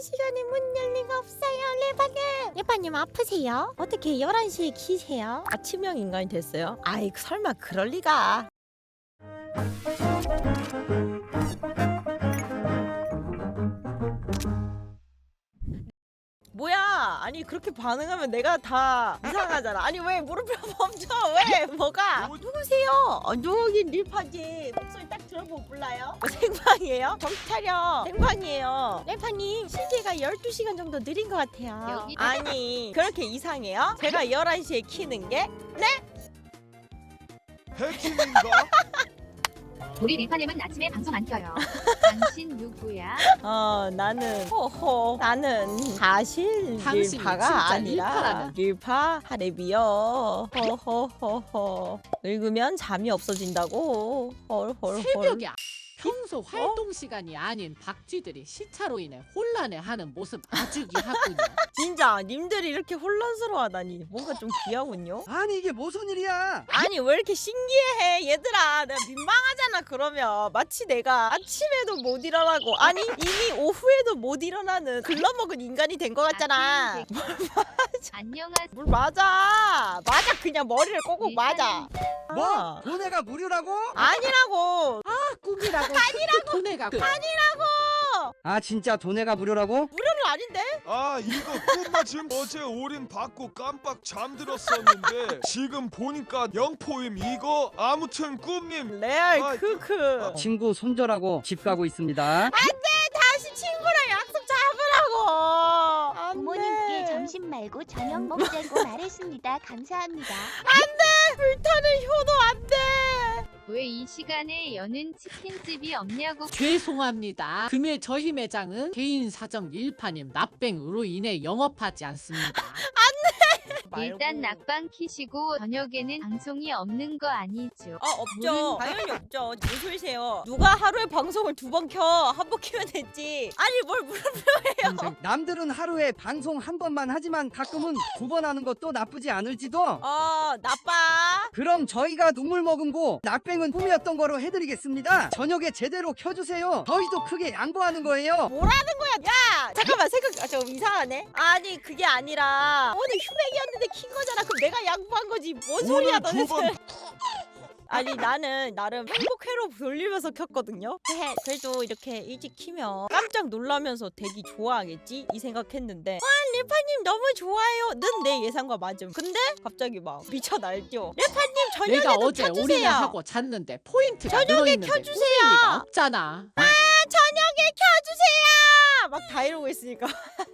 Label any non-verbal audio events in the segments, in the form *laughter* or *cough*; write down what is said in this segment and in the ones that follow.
이 시간에 문 열 리가 없어요 레바님 레바님 아프세요? 어떻게 11시에 키세요? 아침형 인간이 됐어요? 아이 설마 그럴 리가 뭐야 아니 그렇게 반응하면 내가 다 이상하잖아 아니 왜 무릎을 *laughs* 멈춰 왜 뭐가? 누구세요? 어, 누구긴 릴파지 목소리 딱 들어보고 몰라요. 뭐 생방이에요? 정신 차려. 생방이에요. 릴파님 시계가 12시간 정도 느린 것 같아요. 여기- 아니 그렇게 이상해요? 제가 11시에 키는 게? 해킹인가? 우리 리파님은 아침에 방송 안 켜요. *laughs* 당신 누구야? 어 나는 호호 나는 사실 당신이 릴파가 진짜 아니라 릴파라면. 릴파 하레비요 호호호호 늙으면 잠이 없어진다고 헐헐헐 새벽에 평소 활동 시간이 아닌 박쥐들이 시차로 인해 혼란해 하는 모습 아주 유하군요. *laughs* 진짜 님들이 이렇게 혼란스러워하다니 뭔가 좀 귀하군요 아니 이게 무슨 일이야? 아니 왜 이렇게 신기해 얘들아 내가 민망하잖아 그러면 마치 내가 아침에도 못 일어나고 아니 이미 오후에도 못 일어나는 글러먹은 인간이 된 것 같잖아 *laughs* 안녕하세요. 뭘 맞아 맞아 그냥 머리를 꼭꼭 맞아 뭐? 아. 돈에가 무료라고? 아니라고 아 꿈이라고 아니라고! 돈에가 아 진짜 돈에가 무료라고? 무료는 아닌데? 아 이거 꿈마 지금 어제 올인 받고 깜빡 잠들었었는데 지금 보니까 영포임 이거? 아무튼 꿈님. 레알 아, 크크. 친구 손절하고 집 가고 있습니다. 다시 친구랑 약속 잡으라고! 안돼. 부모님께 점심 말고 저녁 먹자고 말했습니다. 감사합니다. 불타는 효도 안돼 시간에 여는 치킨집이 없냐고 죄송합니다. 금일 저희 매장은 개인 사정 일파님 납뱅으로 인해 영업하지 않습니다. *laughs* 일단 낙방 키시고 저녁에는 방송이 없는 거 아니죠? 아 없죠. 당연히 *laughs* 없죠. 무슨 소리세요? 누가 하루에 방송을 두 번 켜? 한 번 키면 됐지. 아니 뭘 물어봐요? 남들은 하루에 방송 한 번만 하지만 가끔은 두 번 하는 것도 나쁘지 않을지도. 어 나빠. 그럼 저희가 눈물 머금고 낙뱅은 꿈이었던 거로 해드리겠습니다. 저녁에 제대로 켜주세요. 저희도 크게 양보하는 거예요. 뭐라는 거야? 야 잠깐만 생각 아, 좀 이상하네. 아니 그게 아니라 오늘 휴백이었는데 킨 거잖아. 그럼 내가 양보한 거지. 뭔 소리야 오늘 두번 *laughs* 아니 나는 나름 행복회로 돌리면서 켰거든요. 헤헤 그래도 이렇게 일찍 키면 깜짝 놀라면서 되게 좋아하겠지? 이 생각했는데. 와 리파님 너무 좋아요. 는 내 예상과 맞음. 근데 갑자기 막 미쳐 날뛰어. 리파님 내가 저녁에도 어제 켜주세요. 올인을 하고 잤는데 포인트가 저녁에 늘어있는데 켜주세요. 꾸밀 리가 없잖아. 저녁에 켜주세요. 막 다 이러고 있으니까 *laughs*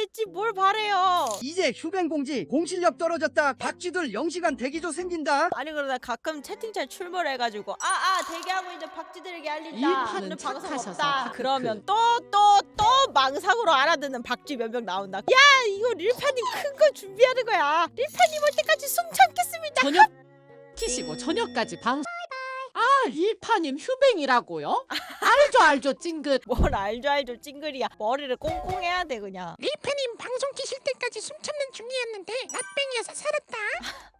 됐지 뭘 바래요 이제 휴뱅공지 공실력 떨어졌다. 박쥐들 0시간 대기조 생긴다. 아니 그러다 가끔 채팅창 출몰해가지고 아 아 대기하고 있는 박쥐들에게 알린다 오늘 방송 착하셔서 없다 다크크. 그러면 또 또 또 망상으로 알아듣는 박쥐 몇 명 나온다 야 이거 릴파님 큰 거 준비하는 거야 릴파님 올 때까지 숨 참겠습니다 저녁 키시고 저녁까지 방송. 아 일파님 휴뱅이라고요? 알죠 알죠 찡긋. 뭘 알죠 알죠 찡글이야 머리를 꽁꽁 해야 돼 그냥 리페님 방송 키실 때까지 숨 참는 중이었는데 낫뱅이어서 살았다. *laughs*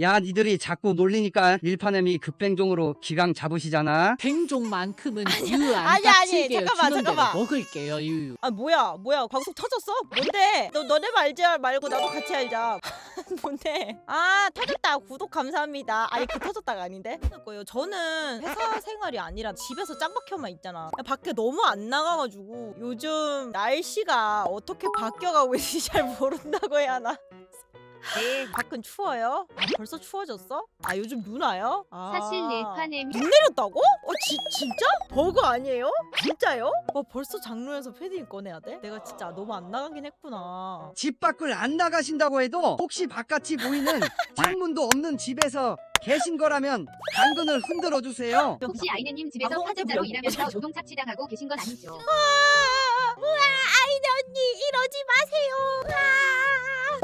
야 니들이 자꾸 놀리니까 일파nem이 급뱅종으로 기강 잡으시잖아. 뱅종만큼은 아니, 유안 아니, 닥치게 잠깐만, 주는 대로 잠깐만. 먹을게요 유유. 아 뭐야 뭐야 방송 터졌어? 뭔데? 너 너네 말지 말고 나도 같이 알자. *laughs* 뭔데? 아 터졌다 구독 감사합니다. 아니 그 터졌다가 아닌데? 거예요. 저는 회사 생활이 아니라 집에서 짱박혀만 있잖아. 밖에 너무 안 나가가지고 요즘 날씨가 어떻게 바뀌어가고 있는지 잘 모른다고 해야 하나? 네. 밖은 추워요? 아 벌써 추워졌어? 아 요즘 눈 와요? 아. 사실 일파nem이 눈 내렸다고? 어 지, 진짜? 버그 아니에요? 진짜요? 와 벌써 장롱에서 패딩 꺼내야 돼? 내가 진짜 너무 안 나가긴 했구나 집 밖을 안 나가신다고 해도 혹시 바깥이 보이는 *laughs* 창문도 없는 집에서 계신 거라면 당근을 흔들어 주세요. 혹시 아이네님 집에서 하지 일하면서. 노동 착취당하고 계신 건 아니죠? 아, 우와 아이네 언니 이러지 마세요 우와.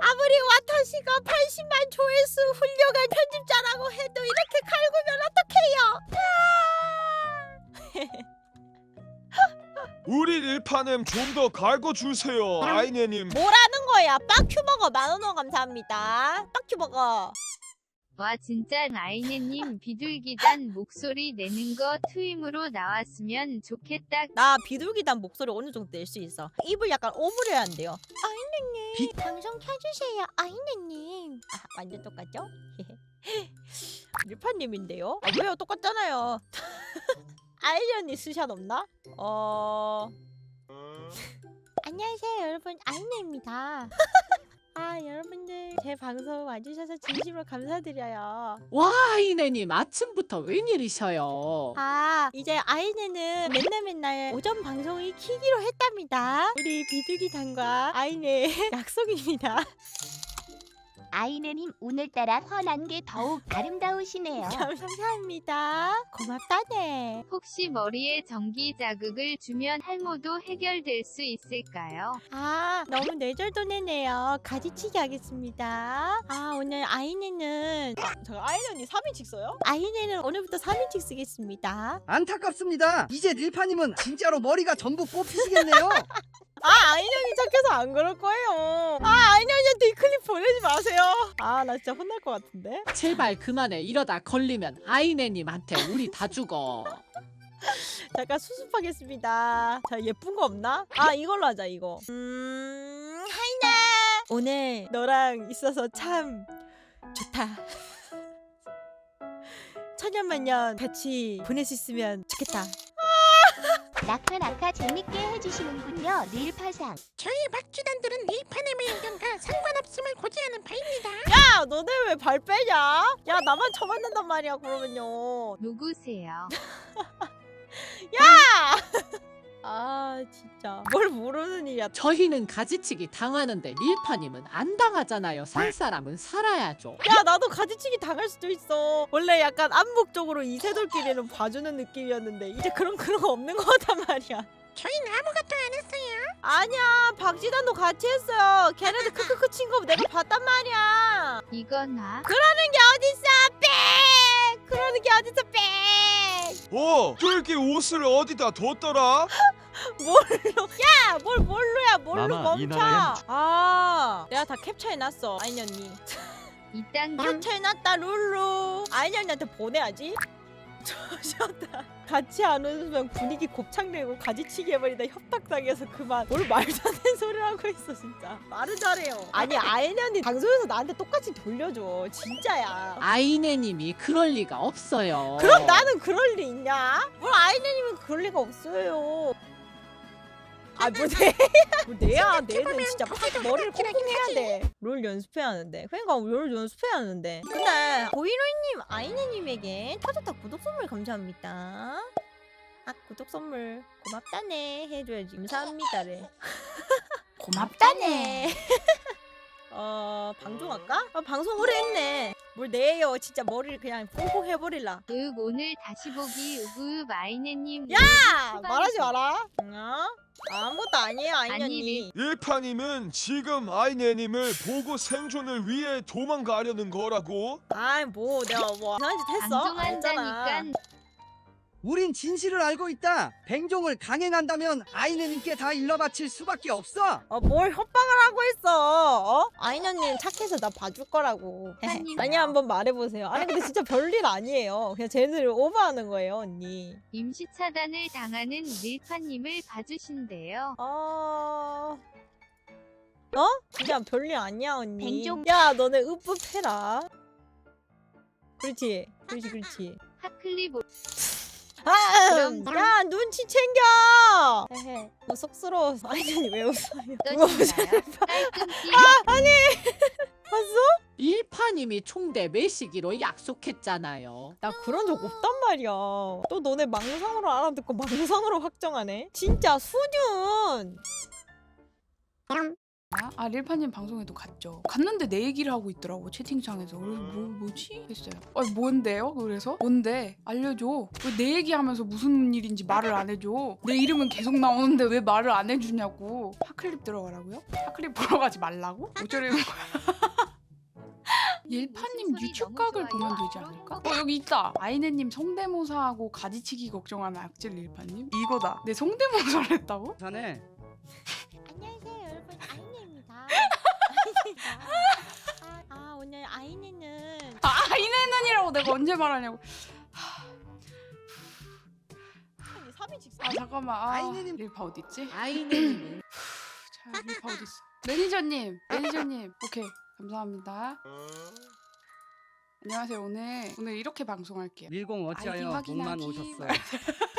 아무리 와타시가 80만 조회수 훌륭한 편집자라고 해도 이렇게 갈구면 어떡해요? *laughs* 우리 일파냄 좀더 갈고 주세요 아이네님. 뭐라는 거야? 빡큐버거 만원원 감사합니다. 빡큐버거 와 진짜 아이네님 비둘기단 목소리 내는 거 트임으로 나왔으면 좋겠다. 나 비둘기단 목소리 어느 정도 낼 수 있어. 입을 약간 오므려야 한대요. 아이네님 비- 방송 켜주세요. 아이네님. 아 완전 똑같죠? *laughs* 류파님인데요? 아, 왜요? 똑같잖아요. *laughs* 아이리 언니 스샷 없나? 어 안녕하세요 여러분 아이네입니다. *laughs* 아 여러분들 제 방송 와주셔서 진심으로 감사드려요. 와 이내님 아침부터 웬일이셔요? 아 이제 아이네는 맨날 맨날 오전 방송을 키기로 했답니다. 우리 비둘기단과 아이네 *laughs* 약속입니다. 아이네님 오늘따라 환한 게 더욱 아름다우시네요. *laughs* 감사합니다. 고맙다네. 혹시 머리에 전기 자극을 주면 할모도 해결될 수 있을까요? 아 너무 뇌절도내네요. 가지치기 하겠습니다. 아 오늘 아이네는 아, 잠깐 아이네 언니 3인칭 써요? 아이네는 오늘부터 3인칭 쓰겠습니다. 안타깝습니다. 이제 릴파님은 진짜로 머리가 전부 뽑히시겠네요. *laughs* 아 언니 착해서 안 그럴 거예요. 아 언니한테 이 클립 보내지 마세요. 아 나 진짜 혼날 것 같은데. 제발 그만해 이러다 걸리면 아이네님한테 우리 다 죽어. 잠깐 수습하겠습니다. 자 예쁜 거 없나? 아 이걸로 하자 이거. 음 하이나 오늘 너랑 있어서 참 좋다. *laughs* 천년만년 같이 보낼 수 있으면 좋겠다. 낙하 낙하 재밌게 해주시는군요. 릴파상. 저희 막주단들은 일판의 의견과 상관없음을 고지하는 바입니다. 야 너네 왜 발 빼냐? 야 나만 쳐맞는단 말이야 그러면요. 누구세요? *laughs* 야! 아 진짜 뭘 모르는 일이야. 저희는 가지치기 당하는데 릴파님은 안 당하잖아요. 살 사람은 살아야죠. 야 나도 가지치기 당할 수도 있어 원래 약간 암묵적으로 이세돌끼리는 봐주는 느낌이었는데 이제 그런 그런 거 없는 거 같단 말이야 저희는 아무것도 안 했어요. 아니야 박지단도 같이 했어요 걔네들 크크크 친 거 내가 봤단 말이야 이거나 그러는 게 어딨어 빽 그러는 게 어딨어 빽어 쫄기 옷을 어디다 뒀더라? 뭘로? 야 뭘 뭘로야? 뭘로 마마, 이 멈춰? 나라엔 아 내가 다 캡처해놨어 아이니 언니. 이딴 게 *laughs* 캡처해놨다 룰루. 아이니 언니한테 보내야지. *laughs* 저셨다. 같이 안 웃으면 분위기 곱창내고 가지치기 해버리다 협박당해서 그만. 뭘 말도 안 되는 소리를 하고 있어 진짜. 말은 잘해요. 아니 아이니 언니 방송에서 나한테 똑같이 돌려줘. 진짜야. 아이네님이 그럴 리가 없어요. 그럼 나는 그럴 리 있냐? 뭘 아이네님은 그럴 리가 없어요 아뭐 내? 뭐 내야 내는 진짜 팍 머리를 콩콩 해야 돼. 롤 연습해야 하는데. 그러니까 롤 연습해야 하는데. 근데 보이로이님 아이네님에게 터졌다 구독 선물 감사합니다. 아 구독 선물 고맙다네 해줘야지 감사합니다래. 고맙다네. *laughs* 어 방송할까? 아, 방송 오래 했네. 뭘 내요 진짜 머리를 그냥 콩콩 해버릴라. 윽 오늘 다시 보기 으브 아이네님 야 말하지 마라. 어? 아무것도 아니에요 언니. 일파님은 지금 아이네님을 보고 생존을 위해 도망가려는 거라고? 아이 뭐 내가 뭐 이상한 짓 했어? 방송한다니까 알잖아. 우린 진실을 알고 있다. 뱅종을 강행한다면 아이네님께 다 일러바칠 수밖에 없어. 어, 뭘 협박을 하고 있어? 어? 아인 언니는 착해서 나 봐줄 거라고. 아니요. *laughs* 아니 *laughs* 한번 말해보세요. 아니 근데 진짜 별일 아니에요. 그냥 쟤네들 오버하는 거예요 언니. 임시 차단을 당하는 릴파님을 봐주신대요. 어... 어? 진짜 별일 아니야 언니. 뱅종. 야 너네 으뿌해라. 그렇지. 그렇지 그렇지. 아, 그럼- 야 눈치 챙겨. 헤헤. 뭐 쑥스러워서 *laughs* 아인 언니 왜 웃어요? 어떠신가요? 깔끔히 *laughs* 봤어? 일파님이 총대 매시기로 약속했잖아요. 나 그런 적 없단 말이야. 또 너네 망상으로 알아듣고 망상으로 확정하네. 진짜 수준. 아, 아 릴파님 방송에도 갔죠. 갔는데 내 얘기를 하고 있더라고 채팅창에서. 그래서 뭐 뭐지 했어요. 아 뭔데요? 그래서 뭔데 알려줘. 왜 내 얘기하면서 무슨 일인지 말을 안 해줘. 내 이름은 계속 나오는데 왜 말을 안 해주냐고. 하클립 들어가라고요? 하클립 보러 가지 말라고? 어쩌려는 거야? *laughs* 소리 유축각을 보면. 되지 않을까? 어 여기 있다. 아이네님 성대모사하고 가지치기 걱정하는 악질 릴파님. 이거다. 내 성대모사를 했다고? 자네 *laughs* 안녕하 내가 언제 말하냐고. 아니 3인 직선 아 잠깐만. 아, 아이네님. 릴파 어디 있지? 아이네님은 *laughs* 자 릴파 어디 있어? 매니저님, 매니저님. 오케이 감사합니다. 안녕하세요. 오늘 오늘 이렇게 방송할게요. 밀공 아이디 어찌하여 확인하기. 오셨어요. *laughs*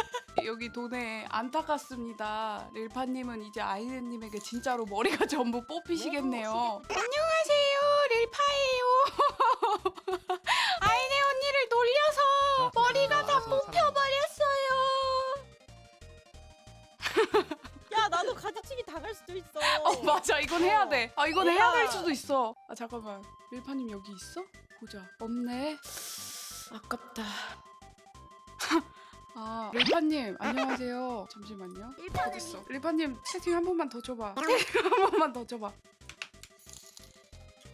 여기 돈에 안타깝습니다. 릴파님은 이제 아이네님에게 진짜로 머리가 전부 뽑히시겠네요. 안녕하세요, 릴파예요. 수도 있어 어 맞아, 이건 해야 돼. 아 이건 해야 될 수도 있어. 아 잠깐만, 릴파님 여기 있어? 보자. 없네. 아깝다. *laughs* 아, 릴파님 안녕하세요. 잠시만요. 어딨어? 릴파님 채팅 한 번만 더 줘봐. 채팅 한 번만 더 줘봐.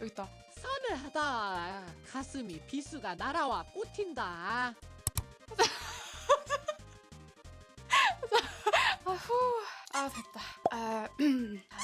여기 있다. 서늘하다. 가슴이 비수가 날아와 꽂힌다. *laughs* 아후, 아 됐다. 아, 음. 아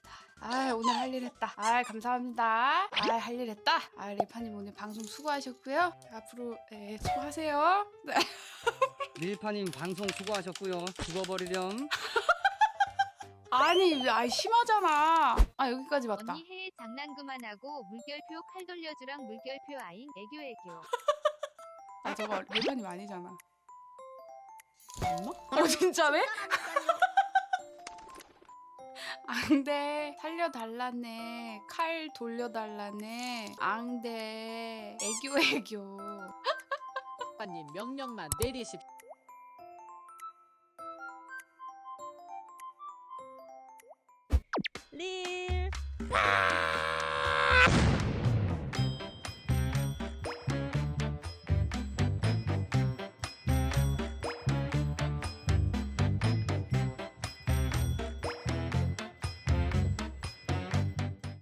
됐다. 아 오늘 할 일 했다. 아 감사합니다. 아 할 일 했다. 아 릴파님 오늘 방송 수고하셨고요. 앞으로 예, 수고하세요. 네. *laughs* 밀파님 방송 수고하셨고요. 죽어버리렴. *laughs* 아니, 아 심하잖아. 아 여기까지 맞다. 언니 해에 장난 그만하고 물결표 칼 돌려주랑 물결표 아잉 애교 애교. *laughs* 아 저거 릴파님 아니잖아. 엄마? 어 진짜네? 앙대 살려달라네. 칼 돌려달라네. 앙대. 애교 애교. 아빠님 명령만 내리십시오. 릴